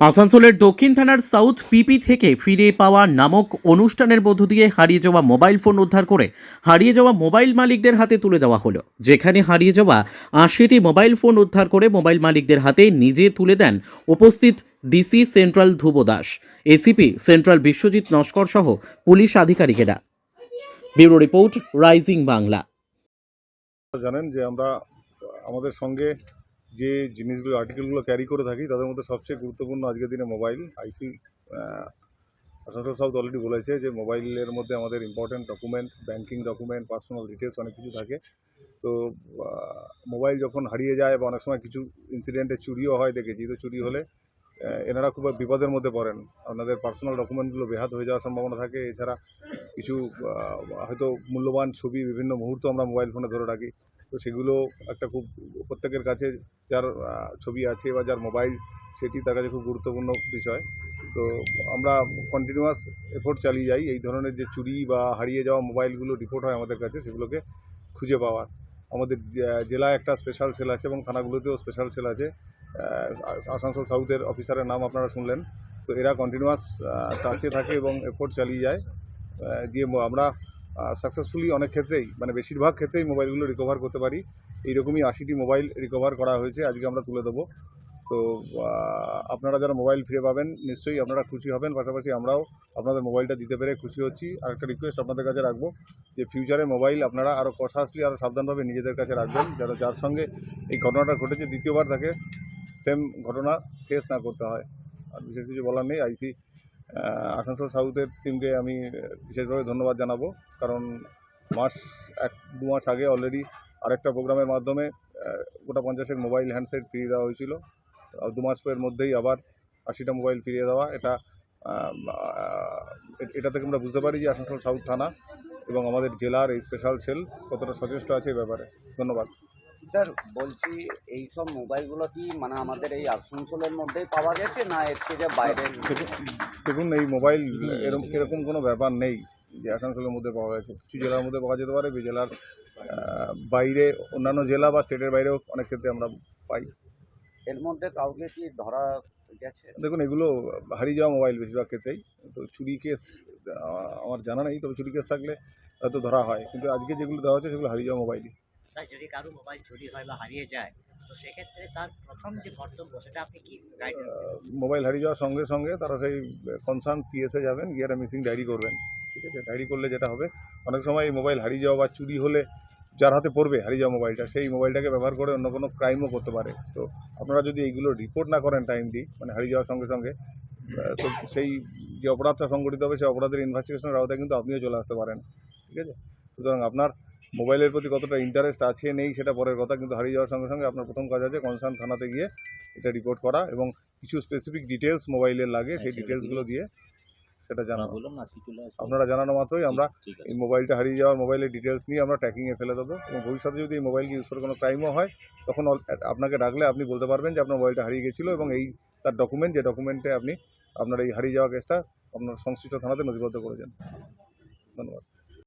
আসানসোলের দক্ষিণ থানার সাউথ পিপি থেকে ফিরে পাওয়া নামক অনুষ্ঠানের মধ্য দিয়ে হারিয়ে যাওয়া মোবাইল ফোন উদ্ধার করে হারিয়ে যাওয়া মোবাইল মালিকদের হাতে তুলে দেওয়া হলো। যেখানে হারিয়ে যাওয়া আশিটি মোবাইল ফোন উদ্ধার করে মোবাইল মালিকদের হাতে নিজে তুলে দেন উপস্থিত DC central Dhruba Das, ACP central Biswajit Naskar সহ police আধিকারিকেরা। Bureau report, rising Bangla. জানেন যে আমরা আমাদের সঙ্গে যে জিনিসগুলো আর্টিকেলগুলো ক্যারি করে থাকি, তাদের মধ্যে সবচেয়ে গুরুত্বপূর্ণ আজকের দিনে mobile IC Asansol south already বলেছে যে মোবাইলের মধ্যে আমাদের important document banking document personal details অনেক কিছু থাকে। তো মোবাইল যখন হারিয়ে যায় বা অনেক সময় কিছু ইনসিডেন্টে চুরিও হয়, দেখেছি। তো চুরি হলে এনারা খুব বিপদের মধ্যে পড়েন। আপনাদের পার্সোনাল ডকুমেন্টগুলো বেহাত হয়ে যাওয়ার সম্ভাবনা থাকে। এছাড়া কিছু হয়তো মূল্যবান ছবি বিভিন্ন মুহূর্ত আমরা মোবাইল ফোনে ধরে রাখি। তো সেগুলো একটা খুব প্রত্যেকের কাছে যার ছবি আছে বা যার মোবাইল, সেটি তার কাছে খুব গুরুত্বপূর্ণ বিষয়। তো আমরা কন্টিনিউয়াস এফোর্ট চালিয়ে যাই। এই ধরনের যে চুরি বা হারিয়ে যাওয়া মোবাইলগুলো রিপোর্ট হয় আমাদের কাছে, সেগুলোকে খুঁজে পাওয়ার। আমাদের জেলায় একটা স্পেশাল সেল আছে এবং থানাগুলোতেও স্পেশাল সেল আছে। আসানসোল সাউথের অফিসারের নাম আপনারা শুনলেন। তো এরা কন্টিনিউয়াস টাচে থাকে এবং এফোর্ট চালিয়ে যায়। দিয়ে আমরা সাকসেসফুলি অনেক ক্ষেত্রেই মানে বেশিরভাগ ক্ষেত্রেই মোবাইলগুলো রিকভার করতে পারি। এইরকমই আশিটি মোবাইল রিকভার করা হয়েছে, আজকে আমরা তুলে দেবো। তো আপনারা যারা মোবাইল ফিরে পাবেন, নিশ্চয়ই আপনারা খুশি হবেন। পাশাপাশি আমরাও আপনাদের মোবাইলটা দিতে পেরে খুশি হচ্ছি। আর একটা রিকোয়েস্ট আপনাদের কাছে রাখব, যে ফিউচারে মোবাইল আপনারা আরও কষাসলি আরও সাবধানভাবে নিজেদের কাছে রাখবেন, যেন যার সঙ্গে এই ঘটনাটা ঘটেছে, দ্বিতীয়বার তাকে সেম ঘটনা ফেস না করতে হয়। আর বিশেষ কিছু বলার নেই আইসি আসানসোল সাউথের টিমকে আমি বিশেষভাবে ধন্যবাদ জানাব। কারণ মাস এক, দু মাস আগে অলরেডি আরেকটা প্রোগ্রামের মাধ্যমে গোটা পঞ্চাশের মোবাইল হ্যান্ডসেট ফিরিয়ে দেওয়া হয়েছিল। দু মাসের মধ্যেই আবার আশিটা মোবাইল ফিরিয়ে দেওয়া। এটা এ- এটা থেকে আমরা বুঝতে পারি যে আসানসোল সাউথ থানা এবং আমাদের জেলার এই স্পেশাল সেল কতটা সচেষ্ট আছে এই ব্যাপারে। ধন্যবাদ। স্যার বলছি এই সব মোবাইলগুলো কি মানে আমাদের এই আসানসোলের মধ্যেই পাওয়া গেছে না এর থেকে বাইরে? দেখুন- এই মোবাইল এরকম এরকম কোনো ব্যাপার নেই যে আসানসোলের মধ্যে পাওয়া গেছে। কিছু জেলার মধ্যে পাওয়া যেতে পারে জেলার বাইরে অন্যান্য জেলা বা স্টেটের বাইরেও অনেক ক্ষেত্রে আমরা পাই। এর মধ্যে কাউকে কি ধরা গেছে? দেখুন এগুলো হারিয়ে যাওয়া মোবাইল বেশিরভাগ ক্ষেত্রেই। তো চুরি কেস আমার জানা নেই তবে চুরি কেস থাকলে হয়তো ধরা হয়। কিন্তু আজকে যেগুলো দেওয়া হচ্ছে সেগুলো হারিয়ে যাওয়া মোবাইলই। স্যার যদি কারও মোবাইল চুরি হয় বা হারিয়ে যায়, তো সেক্ষেত্রে তার প্রথম যে কর্তব্য, সেটা আপনি কি মোবাইল হারিয়ে যাওয়ার সঙ্গে সঙ্গে তারা সেই কনসার্ন পিএসে যাবেন, গিয়ে মিসিং ডায়েরি করবেন, ঠিক আছে? ডায়েরি করলে যেটা হবে, অনেক সময় এই মোবাইল হারিয়ে যাওয়া বা চুরি হলে যার হাতে পড়বে হারিয়ে যাওয়া মোবাইলটা, সেই মোবাইলটাকে ব্যবহার করে অন্য কোনো ক্রাইমও করতে পারে। তো আপনারা যদি এইগুলো রিপোর্ট না করেন টাইমলি মানে হারিয়ে যাওয়ার সঙ্গে সঙ্গে তো সেই যে অপরাধটা সংঘটিত হবে, সেই অপরাধের ইনভেস্টিগেশনের আওতায় কিন্তু আপনিও চলে আসতে পারেন, ঠিক আছে? সুতরাং আপনার মোবাইলের প্রতি কতটা ইন্টারেস্ট আছে নেই সেটা পরের কথা কিন্তু হারিয়ে যাওয়ার সঙ্গে সঙ্গে আপনার প্রথম কাজ আছে কনসার্ন থানাতে গিয়ে এটা রিপোর্ট করা এবং কিছু স্পেসিফিক ডিটেলস মোবাইলের লাগে সেই ডিটেলসগুলো দিয়ে সেটা জানানো আপনারা জানানো মাত্রই আমরা এই মোবাইলটা হারিয়ে যাওয়ার মোবাইলের ডিটেলস নিয়ে আমরা ট্র্যাকিংয়ে ফেলে দেবো এবং ভবিষ্যতে যদি এই মোবাইলকে ইউজ করে কোনো ক্রাইমও হয় তখন আপনাকে ডাকলে আপনি বলতে পারবেন যে আপনার মোবাইলটা হারিয়ে গেছিল এবং এই তার ডকুমেন্ট যে ডকুমেন্টে আপনি আপনার এই হারিয়ে যাওয়া কেসটা আপনার সংশ্লিষ্ট থানাতে নথিবদ্ধ করেছেন। ধন্যবাদ।